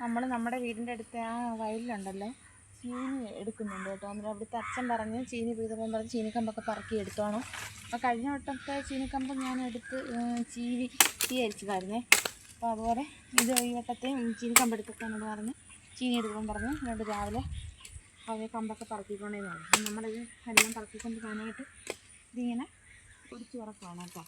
നമ്മൾ നമ്മുടെ വീടിന്റെ അടുത്ത് ആ വയലിലുണ്ടല്ലോ ചീനി എടുക്കുന്നുണ്ട് കേട്ടോ. അന്നേരം അവിടുത്തെ അച്ഛൻ പറഞ്ഞ് ചീനി പെയ്തപ്പം പറഞ്ഞ് ചീനിക്കമ്പൊക്കെ പറക്കി എടുത്തോണം. അപ്പോൾ കഴിഞ്ഞ വട്ടത്തെ ചീനിക്കമ്പ് ഞാൻ എടുത്ത് ചീനി തീ അരിച്ചതായിരുന്നേ. അപ്പോൾ അതുപോലെ ഇത് ഈ വട്ടത്തെയും ചീനിക്കമ്പ് എടുത്തേക്കാനോട് പറഞ്ഞ് ചീനി എടുക്കുമ്പോൾ പറഞ്ഞ് രണ്ട് രാവിലെ അവയെ കമ്പൊക്കെ പറക്കിക്കൊണ്ടേന്ന് പറഞ്ഞു. നമ്മളിത് എല്ലാം പറക്കിക്കൊണ്ട് പോകാനായിട്ട് ഇതിങ്ങനെ കിടക്കുകയാണ് കേട്ടോ.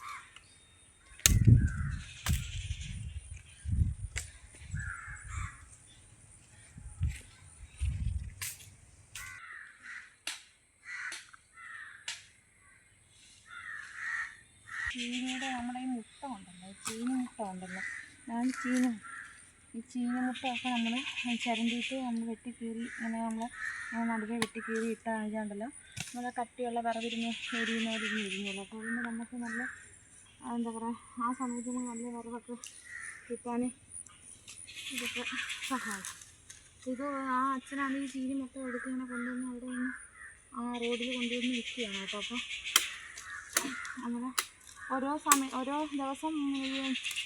ചീനിയുടെ നമ്മുടെ ഈ മുട്ട ഉണ്ടല്ലോ ചീനി മുട്ട ഉണ്ടല്ലോ. ഞാൻ ചീനി ഈ ചീനി മുട്ടയൊക്കെ നമ്മൾ ചരണ്ടിയിട്ട് നമ്മൾ വെട്ടി കീറി ഇങ്ങനെ നമ്മൾ നടുവെ വെട്ടി കീറി ഇട്ട കഴിഞ്ഞുണ്ടല്ലോ നല്ല കട്ടിയുള്ള വിറവിരുന്ന് എരിയുന്ന പോലെ അപ്പോൾ അതുകൊണ്ട് നമുക്ക് നല്ല എന്താ പറയുക ആ സമയത്ത് നല്ല വിറവൊക്കെ കിട്ടാൻ ഇതൊക്കെ സഹായിക്കും. ഇത് ആ അച്ഛനാണ് ഈ ചീനി മുട്ട എടുത്ത് ഇങ്ങനെ കൊണ്ടുവന്ന് അവിടെ നിന്ന് ആ റോഡിൽ കൊണ്ടുവന്ന് വിൽക്കുകയാണ് കേട്ടോ. അപ്പോൾ അങ്ങനെ ഓരോ സമയം ഓരോ ദിവസം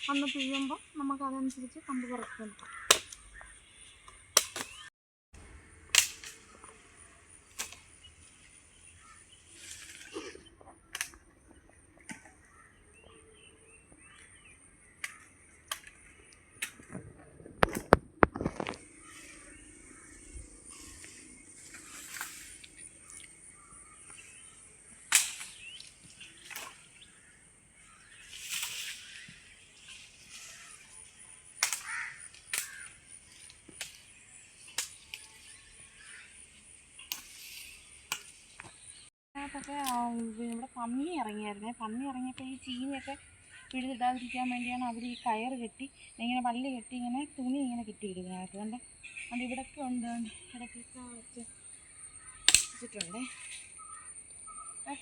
വന്ന് പെയ്യുമ്പോൾ നമുക്കതനുസരിച്ച് കമ്പ് അതിനകത്തൊക്കെ ആ, ഇവിടെ പന്നി ഇറങ്ങിയായിരുന്നേ. പന്നി ഇറങ്ങിയപ്പോൾ ഈ ചീനിയൊക്കെ പിഴുതിടാതിരിക്കാൻ വേണ്ടിയാണ് അവർ ഈ കയറ് കെട്ടി ഇങ്ങനെ വള്ളി കെട്ടി ഇങ്ങനെ തുണി ഇങ്ങനെ കെട്ടിയിടുന്നതിനകത്ത് കണ്ട്? അതുകൊണ്ട് ഇവിടെയൊക്കെ ഉണ്ട്. ഇടയ്ക്കൊക്കെ വെച്ച് വെച്ചിട്ടുണ്ടേ.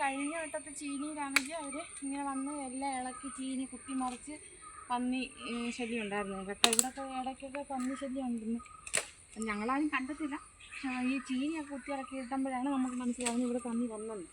കഴിഞ്ഞ വട്ടത്തെ ചീനിയിലാണെങ്കിൽ അവർ ഇങ്ങനെ വന്ന് എല്ലാം ഇളക്കി ചീനി കുത്തി മറിച്ച് പന്നി ശല്യം ഉണ്ടായിരുന്നു കേട്ടോ ഇവിടെയൊക്കെ ഇടയ്ക്കൊക്കെ പന്നി ശല്യം ഉണ്ടെന്ന് ഞങ്ങളാരും കണ്ടിട്ടില്ല. ഈ ചീനിയൊക്കെ കുത്തി ഇറക്കി കിട്ടുമ്പോഴാണ് നമുക്ക് മനസ്സിലാവുന്നത് ഇവിടെ പന്നി വന്നെന്ന്.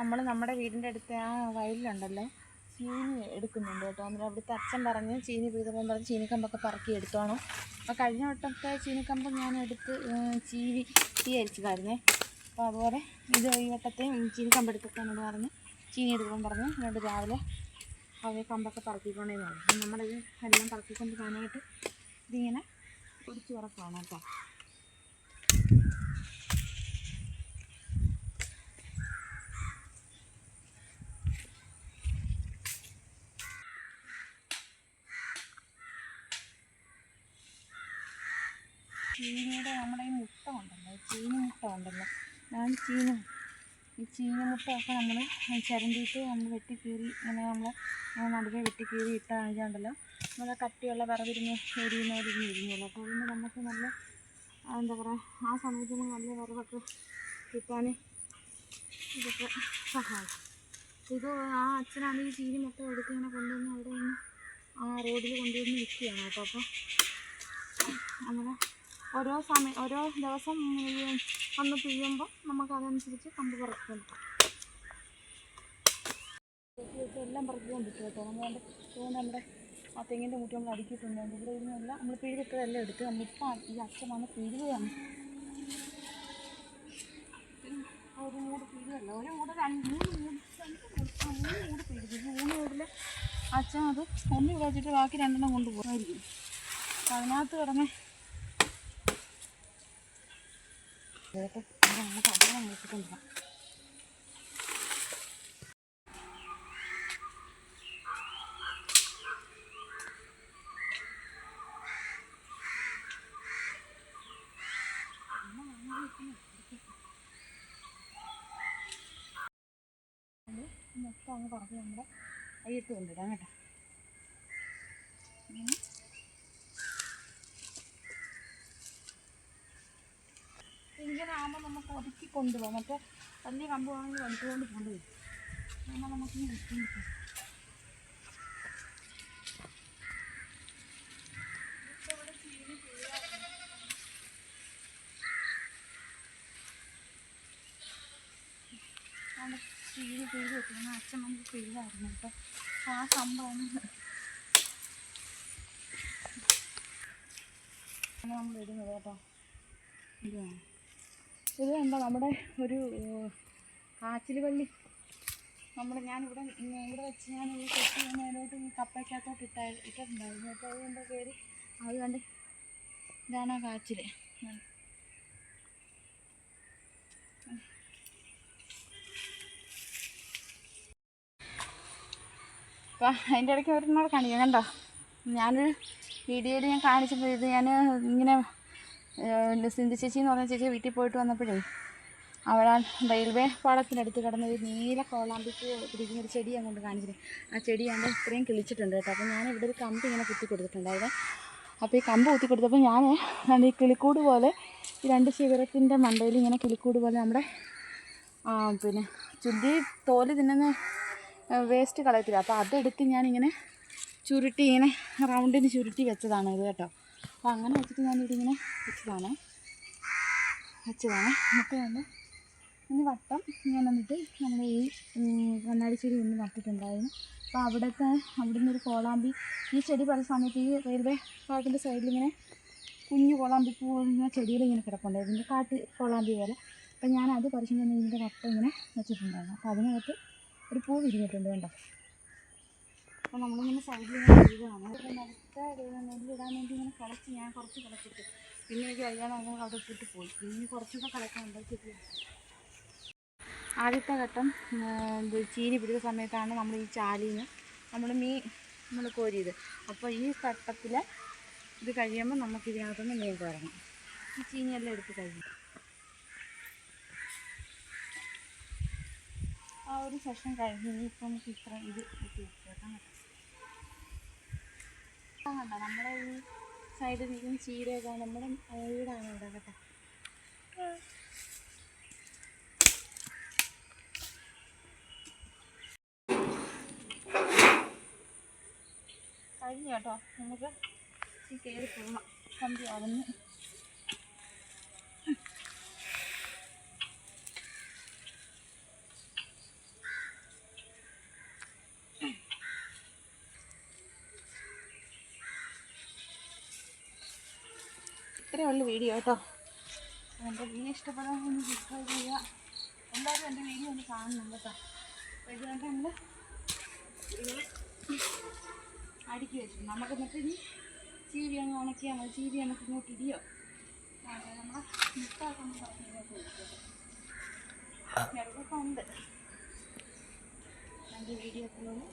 നമ്മൾ നമ്മുടെ വീടിന്റെ അടുത്ത് ആ വയലിലുണ്ടല്ലോ ചീനി എടുക്കുന്നുണ്ട് കേട്ടോ. അന്നേരം അവിടുത്തെ അച്ഛൻ പറഞ്ഞ് ചീനി പെയ്തപ്പം പറഞ്ഞ് ചീനിക്കമ്പൊക്കെ പറക്കി എടുത്തോണം. അപ്പോൾ കഴിഞ്ഞ വട്ടത്തെ ചീനിക്കമ്പ് ഞാൻ എടുത്ത് ചീനി തീ അരിച്ചതായിരുന്നേ. അപ്പോൾ അതുപോലെ ഇത് ഈ വട്ടത്തെയും ചീനിക്കമ്പ് എടുത്തേക്കാനോട് പറഞ്ഞ് ചീനി എടുക്കുമ്പോൾ പറഞ്ഞ് എന്നോട് രാവിലെ അവയെ കമ്പൊക്കെ പറക്കിക്കൊണ്ടേന്ന് പറഞ്ഞു. നമ്മളിത് എല്ലാം പറക്കിക്കൊണ്ട് പോകാനായിട്ട് ഇതിങ്ങനെ ഒടിച്ച് ഉറക്കാണ് കേട്ടോ. ചീനിയുടെ നമ്മുടെ ഈ മുട്ട ഉണ്ടല്ലോ ചീനി മുട്ട ഉണ്ടല്ലോ. ഞാൻ ചീനി ഈ ചീനി മുട്ടയൊക്കെ നമ്മൾ ചിരണ്ടിയിട്ട് നമ്മൾ വെട്ടി കീറി ഇങ്ങനെ നമ്മൾ നടുവെ വെട്ടി കീറി ഇട്ട കഴിഞ്ഞുണ്ടല്ലോ നല്ല കട്ടിയുള്ള വിറവിരുന്ന് എരിയുന്ന പോലെ ഇരുന്ന് ഇരിഞ്ഞല്ലോ അപ്പോൾ അതുകൊണ്ട് നമുക്ക് നല്ല എന്താ പറയുക ആ സമയത്ത് നമുക്ക് നല്ല വിറവൊക്കെ കിട്ടാൻ ഇതൊക്കെ സഹായിക്കും. ഇത് ആ അച്ഛനാണ് ഈ ചീനി മുട്ട എടുത്ത് ഇങ്ങനെ കൊണ്ടുവന്ന് അവിടെ ആ റോഡിൽ കൊണ്ടുവന്ന് വിൽക്കുകയാണ് കേട്ടോ. അപ്പോൾ അങ്ങനെ ഓരോ സമയം ഓരോ ദിവസം വന്ന് പിഴിയുമ്പോൾ നമുക്ക് അതനുസരിച്ച് കമ്പ് കുറയ്ക്കും എല്ലാം പറിച്ചുകൊണ്ട് കിട്ടും കേട്ടോ. നമ്മളുടെ അതുകൊണ്ട് നമ്മുടെ ആ തെങ്ങിന്റെ മുറ്റം നമ്മൾ അടുക്കിയിട്ടുണ്ട്. ഇവിടെ ഇരുന്നെല്ലാം നമ്മൾ പിഴുതിട്ടതെല്ലാം എടുത്ത് നമ്മളിപ്പോൾ ഈ അച്ഛൻ വന്ന് പിഴുകയാണ് ഒരു മൂട് പിഴുകല്ല ഒരു മൂട് രണ്ട് മൂന്ന് മൂട് മൂന്ന് മൂട് പിഴുതു മൂന്ന് മൂടിൽ അച്ഛൻ അത് ഒന്ന് വെച്ചിട്ട് ബാക്കി രണ്ടെണ്ണം കൊണ്ടുപോകുമായിരിക്കും അതിനകത്ത് കിടന്ന് മൊത്തം അങ്ങ് പറഞ്ഞ് നമ്മുടെ അയ്യത്ത് കൊണ്ടിടാം കേട്ടോ. ഇങ്ങനെ. ആകുമ്പോൾ നമുക്ക് ഒതുക്കി കൊണ്ടുപോകാം. മറ്റേ വലിയ കമ്പുവാണെങ്കിൽ വലിച്ചുകൊണ്ട് കൊണ്ടുപോയി അങ്ങനെ നമുക്ക് ഇങ്ങനെ ചീരി പിഴുത് വെക്കണം അച്ഛൻ നമുക്ക് പിഴുതായിരുന്നു അപ്പോൾ ആ സംഭവം. നമ്മൾ ഇടുന്നത് കേട്ടോ. ഇതാണ്. ഇത് എന്താ നമ്മുടെ ഒരു കാച്ചിൽ വള്ളി നമ്മൾ ഞാനിവിടെ ഇവിടെ വെച്ച് ഞാൻ ഈ കൊച്ചു അതിലോട്ട് ഈ കപ്പയ്ക്കകത്തോട്ട് ഇട്ട ഇട്ടിട്ടുണ്ടായിരുന്നു. അപ്പോൾ അത് എന്റെ പേര് അത് കണ്ട് ഇതാണ് ആ കാച്ചിൽ അപ്പം അതിന്റെ ഇടയ്ക്ക് ഒരെണ്ണോട് കാണിക്കാം. കണ്ടോ? ഞാനൊരു വീഡിയോയിൽ ഞാൻ കാണിച്ചപ്പോൾ ഇത് ഞാൻ ഇങ്ങനെ സിന്ധു ചേച്ചി എന്ന് പറഞ്ഞ ചേച്ചി വീട്ടിൽ പോയിട്ട് വന്നപ്പോഴേ അവിടെ റെയിൽവേ പാളത്തിനടുത്ത് കിടന്ന ഒരു നീല കോളാമ്പിക്ക് പിടിക്കുന്ന ഒരു ചെടി അങ്ങോട്ട് കാണിച്ചിട്ട് ആ ചെടി ഇത്രയും കിളിച്ചിട്ടുണ്ട് കേട്ടോ. അപ്പോൾ ഞാൻ ഇവിടെ ഒരു കമ്പ് ഇങ്ങനെ കുത്തി കൊടുത്തിട്ടുണ്ടായിരുന്നു. അപ്പോൾ ഈ കമ്പ് കുത്തി കൊടുത്തപ്പോൾ ഞാൻ ഈ കിളിക്കൂട് പോലെ ഈ രണ്ട് ശിവരത്തിന്റെ മണ്ടയിൽ ഇങ്ങനെ കിളിക്കൂട് പോലെ നമ്മുടെ പിന്നെ ചുല്ലി തോൽ തിന്നുന്ന വേസ്റ്റ് കളയത്തില്ല. അപ്പോൾ അതെടുത്ത് ഞാനിങ്ങനെ ചുരുട്ടി ഇങ്ങനെ റൗണ്ടിന് ചുരുട്ടി വെച്ചതാണ് ഇത് കേട്ടോ. അപ്പോൾ അങ്ങനെ വെച്ചിട്ട് ഞാനിതിങ്ങനെ വെച്ചതാണ്. വെച്ചതാണ്. എന്നിട്ട് നമ്മൾ ഇനി വട്ടം ഞാൻ വന്നിട്ട് നമ്മൾ ഈ ഉം, കണ്ണാടി ചെടി ഒന്ന് നട്ടിട്ടുണ്ടായിരുന്നു. അപ്പോൾ അവിടുത്തെ അവിടെ നിന്നൊരു കോളാമ്പി ഈ ചെടി പല സമയത്ത് ഈ റെയിൽവേ പാർക്കിന്റെ സൈഡിൽ ഇങ്ങനെ കുഞ്ഞു കോളാമ്പി പൂ ഇങ്ങനെ ഇങ്ങനെ കിടപ്പുണ്ടായിരുന്നു. കാട്ട് കോളാമ്പി പോലെ. അപ്പോൾ ഞാൻ അത് പറിച്ചു തന്നെ ഇതിന്റെ വട്ടം ഇങ്ങനെ വെച്ചിട്ടുണ്ടായിരുന്നു. അപ്പോൾ അതിനകത്ത് ഒരു പൂ വിരിഞ്ഞിട്ടുണ്ട് കണ്ടോ? അപ്പോൾ നമ്മളിങ്ങനെ സൈഡിൽ ഇങ്ങനെ ചെയ്യുകയാണ് അടുത്ത നെല്ലിടാൻ വേണ്ടി ഇങ്ങനെ കളച്ച് ഞാൻ കുറച്ച് കളച്ചിട്ട് പിന്നെ എനിക്ക് കഴിയാതെ അങ്ങനെ അവിടെ ഇട്ടിട്ട് പോയി. പിന്നെ കുറച്ചൊക്കെ കളക്കാൻ ഉണ്ടാക്കിയിട്ട് ആദ്യത്തെ ഘട്ടം ചീനി പിടിച്ച സമയത്താണ് നമ്മൾ ഈ ചാലിന് നമ്മൾ മീൻ നമ്മൾ കോരിയത്. അപ്പോൾ ഈ ഘട്ടത്തിൽ ഇത് കഴിയുമ്പോൾ നമുക്ക് ഇതിനകത്തുനിന്ന് മീൻ കോരണം. ഈ ചീനിയെല്ലാം എടുത്ത് കഴിയും. ആ ഒരു സെഷൻ കഴിഞ്ഞ് ഇനിയിപ്പോൾ നമുക്ക് ഇത്ര ഇത് ഇട്ട് കണ്ട? നമ്മുടെ ഈ സൈഡിൽ നിൽക്കുന്ന ചീരയൊക്കെ നമ്മുടെ വീടാണ് ഇവിടെ കേട്ടോ. കഴിഞ്ഞു കേട്ടോ. നമുക്ക് ഈ കയറി പോകണം കമ്പി ആവുന്നു ഇത്രയേ ഉള്ളൂ വീഡിയോ കേട്ടോ എന്റെ വീഡിയോ ഇഷ്ടപ്പെടാൻ ഒന്ന് സബ്സ്ക്രൈബ് ചെയ്യുക. എല്ലാവരും എന്റെ വീഡിയോ ഒന്ന് കാണുന്നുണ്ട് കേട്ടോ അപ്പോൾ ഇതുകൊണ്ട് നമ്മൾ ഇങ്ങനെ അടുക്കി വെച്ചു. നമുക്ക് എന്നിട്ട് ഇനി ചീവി അങ്ങ് ഉണക്കിയാൽ മതി ചീവി നമുക്ക് ഇങ്ങോട്ട് ഇടിയോ. നമ്മളെ മുട്ടാക്കാൻ ഇടയ്ക്കൊക്കെ ഉണ്ട്. എന്റെ വീഡിയോ ഒക്കെ എത്തുള്ളൂ